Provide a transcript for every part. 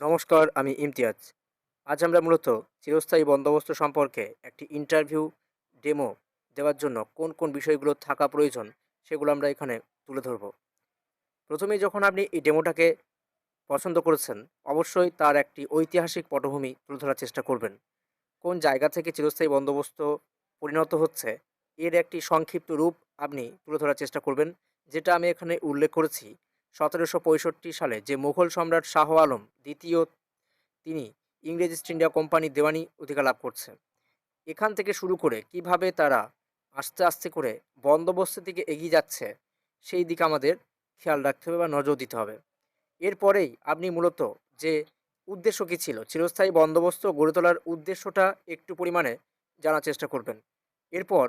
নমস্কার, আমি ইমতিয়াজ। আজ আমরা মূলত চিরস্থায়ী বন্দোবস্ত সম্পর্কে একটি ইন্টারভিউ, ডেমো দেওয়ার জন্য কোন কোন বিষয়গুলো থাকা প্রয়োজন সেগুলো আমরা এখানে তুলে ধরব। প্রথমেই যখন আপনি এই ডেমোটাকে পছন্দ করেছেন, অবশ্যই তার একটি ঐতিহাসিক পটভূমি তুলে ধরার চেষ্টা করবেন। কোন জায়গা থেকে চিরস্থায়ী বন্দোবস্ত পরিণত হচ্ছে, এর একটি সংক্ষিপ্ত রূপ আপনি তুলে ধরার চেষ্টা করবেন, যেটা আমি এখানে উল্লেখ করেছি। সতেরোশো পঁয়ষট্টি সালে যে মুঘল সম্রাট শাহ আলম দ্বিতীয় তিনি ইংরেজ ইস্ট ইন্ডিয়া কোম্পানির দেওয়ানি অধিকার লাভ করছে এখান থেকে শুরু করে কীভাবে তারা আস্তে আস্তে করে বন্দোবস্তের দিকে এগিয়ে যাচ্ছে সেই দিকে আমাদের খেয়াল রাখতে হবে বা নজর দিতে হবে। এরপরেই আপনি মূলত যে উদ্দেশ্য কী ছিল, চিরস্থায়ী বন্দোবস্ত গড়ে তোলার উদ্দেশ্যটা একটু পরিমাণে জানার চেষ্টা করবেন। এরপর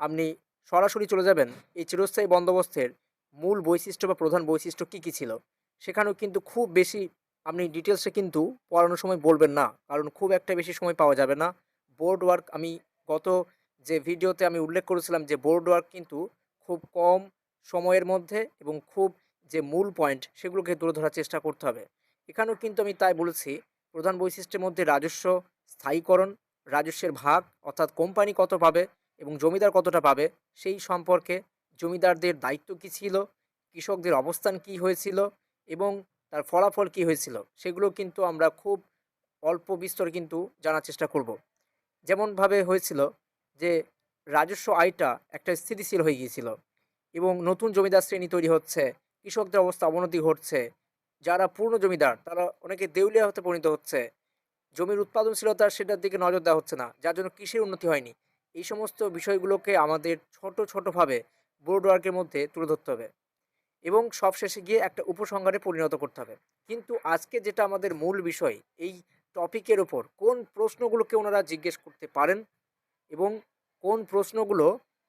আপনি সরাসরি চলে যাবেন এই চিরস্থায়ী বন্দোবস্তের মূল বৈশিষ্ট্য বা প্রধান বৈশিষ্ট্য কী কী ছিল? সেখানেও কিন্তু খুব বেশি আপনি ডিটেলসে কিন্তু পড়ানোর সময় বলবেন না, কারণ খুব একটা বেশি সময় পাওয়া যাবে না। বোর্ড ওয়ার্ক আমি গত যে ভিডিওতে আমি উল্লেখ করেছিলাম যে বোর্ড ওয়ার্ক কিন্তু খুব কম সময়ের মধ্যে এবং খুব যে মূল পয়েন্ট সেগুলোকে তুলে ধরার চেষ্টা করতে হবে। এখানেও কিন্তু আমি তাই বলেছি, প্রধান বৈশিষ্ট্যের মধ্যে রাজস্ব, স্থায়ীকরণ, রাজস্বের ভাগ অর্থাৎ কোম্পানি কত পাবে এবং জমিদার কতটা পাবে, সেই সম্পর্কে জমিদারদের দায়িত্ব কী ছিল? কৃষকদের অবস্থান কী হয়েছিল? এবং তার ফলাফল কী হয়েছিল? সেগুলো কিন্তু আমরা খুব অল্প বিস্তর কিন্তু জানার চেষ্টা করব। যেমনভাবে হয়েছিল যে, রাজস্ব আয়টা একটা স্থিতিশীল হয়ে গিয়েছিল এবং নতুন জমিদার শ্রেণি তৈরি হচ্ছে, কৃষকদের অবস্থা অবনতি ঘটছে, যারা পূর্ণ জমিদার তারা অনেকে দেউলিয়া হতে পরিণত হচ্ছে, জমির উৎপাদনশীলতা সেটার দিকে নজর দেওয়া হচ্ছে না, যার জন্য কৃষির উন্নতি হয়নি। এই সমস্ত বিষয়গুলোকে আমাদের ছোট, ছোটোভাবে বোর্ড ওয়ার্কের মধ্যে তুলে ধরতে হবে এবং সবশেষে গিয়ে একটা উপসংহারে পরিণত করতে হবে। কিন্তু আজকে যেটা আমাদের মূল বিষয়, এই টপিকের ওপর কোন প্রশ্নগুলোকে ওনারা জিজ্ঞেস করতে পারেন এবং কোন প্রশ্নগুলো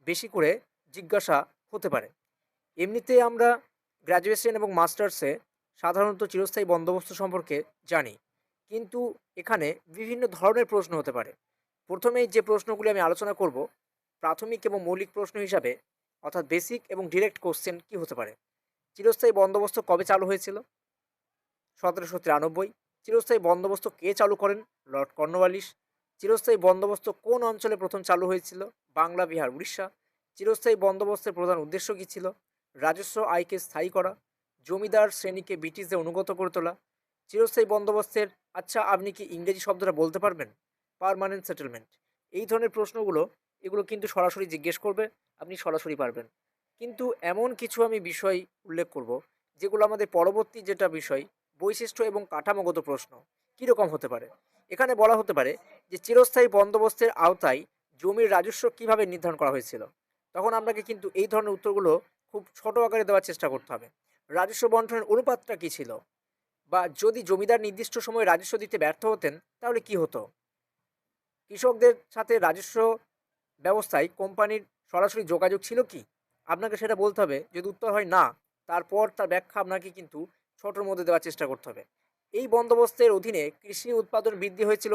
বেশি করে জিজ্ঞাসা হতে পারে। এমনিতে আমরা গ্র্যাজুয়েশন এবং মাস্টার্সে সাধারণত চিরস্থায়ী বন্দোবস্ত সম্পর্কে জানি, কিন্তু এখানে বিভিন্ন ধরনের প্রশ্ন হতে পারে। প্রথমেই যে প্রশ্নগুলি আমি আলোচনা করব, প্রাথমিক এবং মৌলিক প্রশ্ন হিসাবে অর্থাৎ বেসিক এবং ডিরেক্ট কোশ্চেন কি হতে পারে? চিরস্থায়ী বন্দোবস্ত কবে চালু হয়েছিল? সতেরোশো তিরানব্বই। চিরস্থায়ী বন্দোবস্ত কে চালু করেন? লর্ড কর্নওয়ালিস চিরস্থায়ী বন্দোবস্ত কোন অঞ্চলে প্রথম চালু হয়েছিল? বাংলা, বিহার, উড়িষ্যা। চিরস্থায়ী বন্দোবস্তের প্রধান উদ্দেশ্য কী ছিল? রাজস্ব আয়কে স্থায়ী করা। জমিদার শ্রেণীকে ব্রিটিশদের অনুগত করে তোলা। চিরস্থায়ী বন্দোবস্তের আচ্ছা আপনি কি ইংরেজি শব্দটা বলতে পারবেন? Permanent settlement. এই ধরনের প্রশ্নগুলো এগুলো কিন্তু সরাসরি জিজ্ঞেস করবে, আপনি সরাসরি পারবেন। কিন্তু এমন কিছু আমি বিষয় উল্লেখ করব, যেগুলো আমাদের পরবর্তী যেটা বিষয়, বৈশিষ্ট্য এবং কাঠামোগত প্রশ্ন, কীরকম হতে পারে? এখানে বলা হতে পারে যে চিরস্থায়ী বন্দোবস্তের আওতায় জমির রাজস্ব কীভাবে নির্ধারণ করা হয়েছিল? তখন আপনাকে কিন্তু এই ধরনের উত্তরগুলো খুব ছোট আকারে দেওয়ার চেষ্টা করতে হবে। রাজস্ব বন্টনের অনুপাতটা কী ছিল? বা যদি জমিদার নির্দিষ্ট সময়ে রাজস্ব দিতে ব্যর্থ হতেন, তাহলে কি হতো? কৃষকদের সাথে রাজস্ব ব্যবস্থায় কোম্পানির সরাসরি যোগাযোগ ছিল কি? আপনাকে সেটা বলতে হবে। যদি উত্তর হয় না, তারপর তার ব্যাখ্যা আপনাকে কিন্তু ছোটোর মধ্যে দেওয়ার চেষ্টা করতে হবে। এই বন্দোবস্তের অধীনে কৃষি উৎপাদন বৃদ্ধি হয়েছিল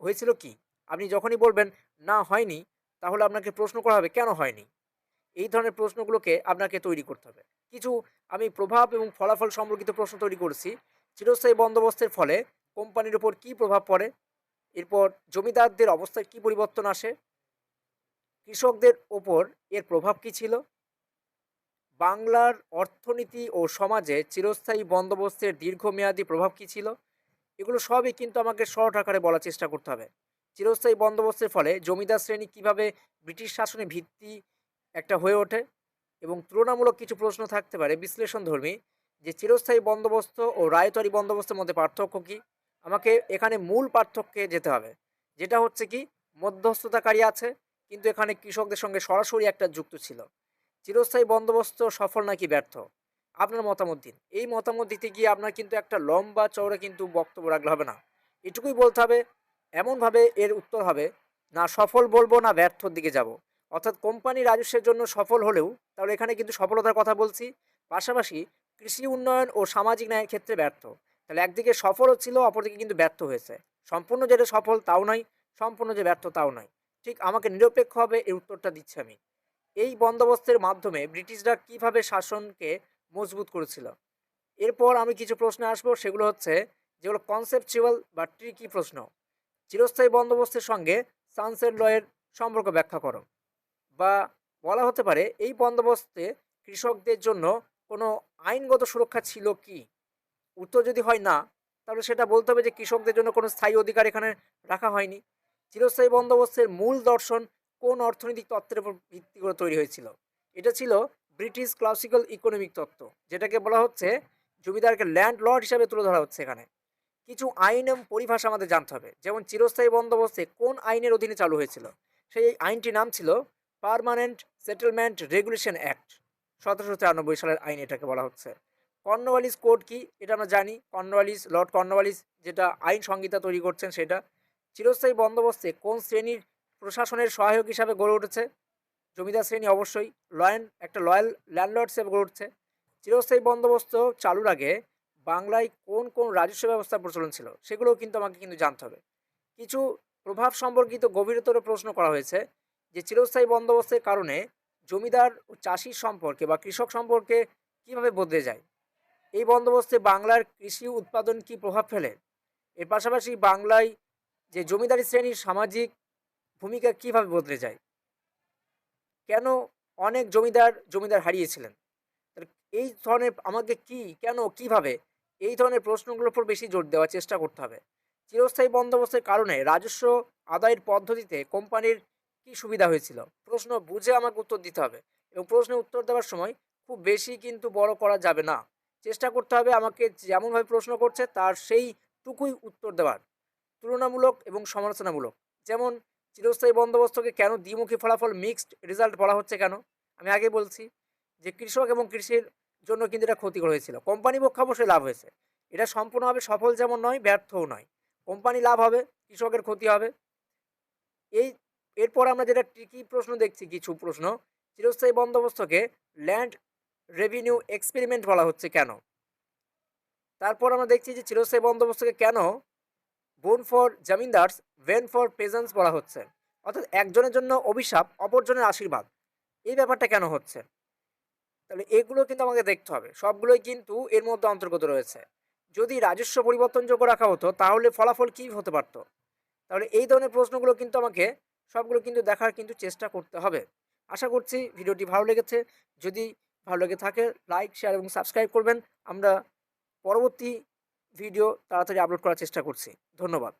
হয়েছিল কি? আপনি যখনই বলবেন, না, হয়নি, তাহলে আপনাকে প্রশ্ন করা হবে, কেন হয়নি? এই ধরনের প্রশ্নগুলোকে আপনাকে তৈরি করতে হবে। কিছু আমি প্রভাব এবং ফলাফল সম্পর্কিত প্রশ্ন তৈরি করেছি। চিরস্থায়ী বন্দোবস্তের ফলে কোম্পানির উপর কী প্রভাব পড়ে? এরপর জমিদারদের অবস্থায় কী পরিবর্তন আসে? কৃষকদের ওপর এর প্রভাব কী ছিল? বাংলার অর্থনীতি ও সমাজে চিরস্থায়ী বন্দোবস্তের দীর্ঘমেয়াদী প্রভাব কী ছিল? এগুলো সবই কিন্তু আমাকে শর্ট আকারে বলার চেষ্টা করতে হবে। চিরস্থায়ী বন্দোবস্তের ফলে জমিদার শ্রেণি কীভাবে ব্রিটিশ শাসনে ভিত্তি একটা হয়ে ওঠে? এবং তুলনামূলক কিছু প্রশ্ন থাকতে পারে বিশ্লেষণধর্মী যে চিরস্থায়ী বন্দোবস্ত ও রায়তরী বন্দোবস্তের মধ্যে পার্থক্য কী? আমাকে এখানে মূল পার্থক্যে যেতে হবে, যেটা হচ্ছে কি মধ্যস্থতাকারী আছে কিন্তু এখানে কৃষকদের সঙ্গে সরাসরি একটা যুক্ত ছিল। চিরস্থায়ী বন্দোবস্ত সফল নাকি ব্যর্থ? আপনার মতামত দিন। এই মতামত দিতে গিয়ে আপনার কিন্তু একটা লম্বা চওড়া কিন্তু বক্তব্য রাখলে হবে না। এটুকুই বলতে হবে, এমনভাবে এর উত্তর হবে, না সফল বলব, না ব্যর্থর দিকে যাব। অর্থাৎ কোম্পানি রাজস্বের জন্য সফল হলেও, তাহলে এখানে কিন্তু সফলতার কথা বলছি। পাশাপাশি কৃষি উন্নয়ন ও সামাজিক ন্যায়ের ক্ষেত্রে ব্যর্থ। তাহলে একদিকে সফলও ছিল, অপরদিকে কিন্তু ব্যর্থ হয়েছে। সম্পূর্ণ যেটা সফল তাও নয়, সম্পূর্ণ যে ব্যর্থ তাও নয়। ঠিক আমাকে নিরপেক্ষভাবে এই উত্তরটা দিচ্ছি আমি। এই বন্দোবস্তের মাধ্যমে ব্রিটিশরা কীভাবে শাসনকে মজবুত করেছিল? এরপর আমি কিছু প্রশ্নে আসব, সেগুলো হচ্ছে যেগুলো কনসেপচুয়াল বা ট্রিকি প্রশ্ন। চিরস্থায়ী বন্দোবস্তের সঙ্গে সানসেট লয়ের সম্পর্ক ব্যাখ্যা করো। বা বলা হতে পারে এই বন্দোবস্তে কৃষকদের জন্য কোনো আইনগত সুরক্ষা ছিল কি? উত্তর যদি হয় না, তাহলে সেটা বলতে হবে যে কৃষকদের জন্য কোনো স্থায়ী অধিকার এখানে রাখা হয়নি। চিরস্থায়ী বন্দোবস্তের মূল দর্শন কোন অর্থনৈতিক তত্ত্বের উপর ভিত্তি করে তৈরি হয়েছিল? এটা ছিল ব্রিটিশ ক্লাসিক্যাল ইকোনমিক তত্ত্ব, যেটাকে বলা হচ্ছে জমিদারকে ল্যান্ড লর্ড হিসাবে তুলে ধরা হচ্ছে এখানে। কিছু আইন এবং পরিভাষা আমাদের জানতে হবে, যেমন চিরস্থায়ী বন্দোবস্তে কোন আইনের অধীনে চালু হয়েছিল? সেই আইনটির নাম ছিল পার্মানেন্ট সেটেলমেন্ট রেগুলেশন অ্যাক্ট, সতেরোশো তিরানব্বই সালের আইন এটাকে বলা হচ্ছে। কর্নওয়ালিস কোড কি? এটা আমরা জানি। কর্নওয়ালিস লর্ড কর্নওয়ালিস যেটা আইন সংহিতা তৈরি করছেন সেটা। চিরস্থায়ী বন্দোবস্তে কোন শ্রেণির প্রশাসনের সহায়ক হিসাবে গড়ে উঠেছে? জমিদার শ্রেণি অবশ্যই, লয়েন, একটা লয়াল ল্যান্ডলর্ড হিসেবে গড়ে উঠছে। চিরস্থায়ী বন্দোবস্ত চালুর আগে বাংলায় কোন কোন রাজস্ব ব্যবস্থার প্রচলন ছিল, সেগুলোও কিন্তু আমাকে কিন্তু জানতে হবে। কিছু প্রভাব সম্পর্কিত গভীরতর প্রশ্ন করা হয়েছে যে চিরস্থায়ী বন্দোবস্তের কারণে জমিদার ও চাষির সম্পর্কে বা কৃষক সম্পর্কে কীভাবে বদলে যায়? এই বন্দোবস্তে বাংলার কৃষি উৎপাদন কি প্রভাব ফেলে? এর পাশাপাশি বাংলায় যে জমিদারি শ্রেণির সামাজিক ভূমিকা কীভাবে বদলে যায়? কেন অনেক জমিদার জমিদার হারিয়েছিলেন? এই ধরনের আমাকে কি, কেন, কীভাবে এই ধরনের প্রশ্নগুলোর উপর বেশি জোর দেওয়ার চেষ্টা করতে হবে? চিরস্থায়ী বন্দোবস্তের কারণে রাজস্ব আদায়ের পদ্ধতিতে কোম্পানির কি সুবিধা হয়েছিল? প্রশ্ন বুঝে আমাকে উত্তর দিতে হবে এবং প্রশ্নের উত্তর দেওয়ার সময় খুব বেশি কিন্তু বড় করা যাবে না। চেষ্টা করতে হবে আমাকে যেমনভাবে প্রশ্ন করছে, তার সেইটুকুই উত্তর দেওয়ার। তুলনামূলক এবং সমালোচনামূলক। যেমন, চিরস্থায়ী বন্দোবস্তকে কেন দ্বিমুখী ফলাফল মিক্সড রেজাল্ট বলা হচ্ছে কেন? আমি আগে বলছি যে কৃষক এবং কৃষির জন্য কিন্তু এটা ক্ষতিকর হয়েছিল। কোম্পানি পক্ষ অবশ্যই লাভ হয়েছে। এটা সম্পূর্ণভাবে সফল যেমন নয়, ব্যর্থও নয়। কোম্পানি লাভ হবে, কৃষকের ক্ষতি হবে। এই, এরপর আমরা যেটা ট্রিকি প্রশ্ন দেখছি, কিছু প্রশ্ন। চিরস্থায়ী বন্দোবস্তকে ল্যান্ড রেভিনিউ এক্সপেরিমেন্ট বলা হচ্ছে কেন? তারপর আমরা দেখছি যে চিরস্থায়ী বন্দোবস্তকে কেন boon for zamindars bane for peasants বলা হচ্ছে। অর্থাৎ একজনের জন্য অভিশাপ, অপরজনের আশীর্বাদ। এই ব্যাপারটা কেন হচ্ছে? তাহলে এগুলো কিন্তু আমাকে দেখতে হবে। সবগুলোই কিন্তু এর মধ্যে অন্তর্গত রয়েছে। যদি রাজস্ব পরিবর্তনযোগ্য রাখা হতো, তাহলে ফলাফল কী হতে পারতো? তাহলে এই ধরনের প্রশ্নগুলো কিন্তু আমাকে, সবগুলো কিন্তু দেখার কিন্তু চেষ্টা করতে হবে। আশা করছি ভিডিওটি ভালো লেগেছে। যদি ভালো লেগে থাকে, লাইক, শেয়ার এবং সাবস্ক্রাইব করবেন। আমরা পরবর্তী ভিডিও তাড়াতাড়ি আপলোড করার চেষ্টা করছি। ধন্যবাদ।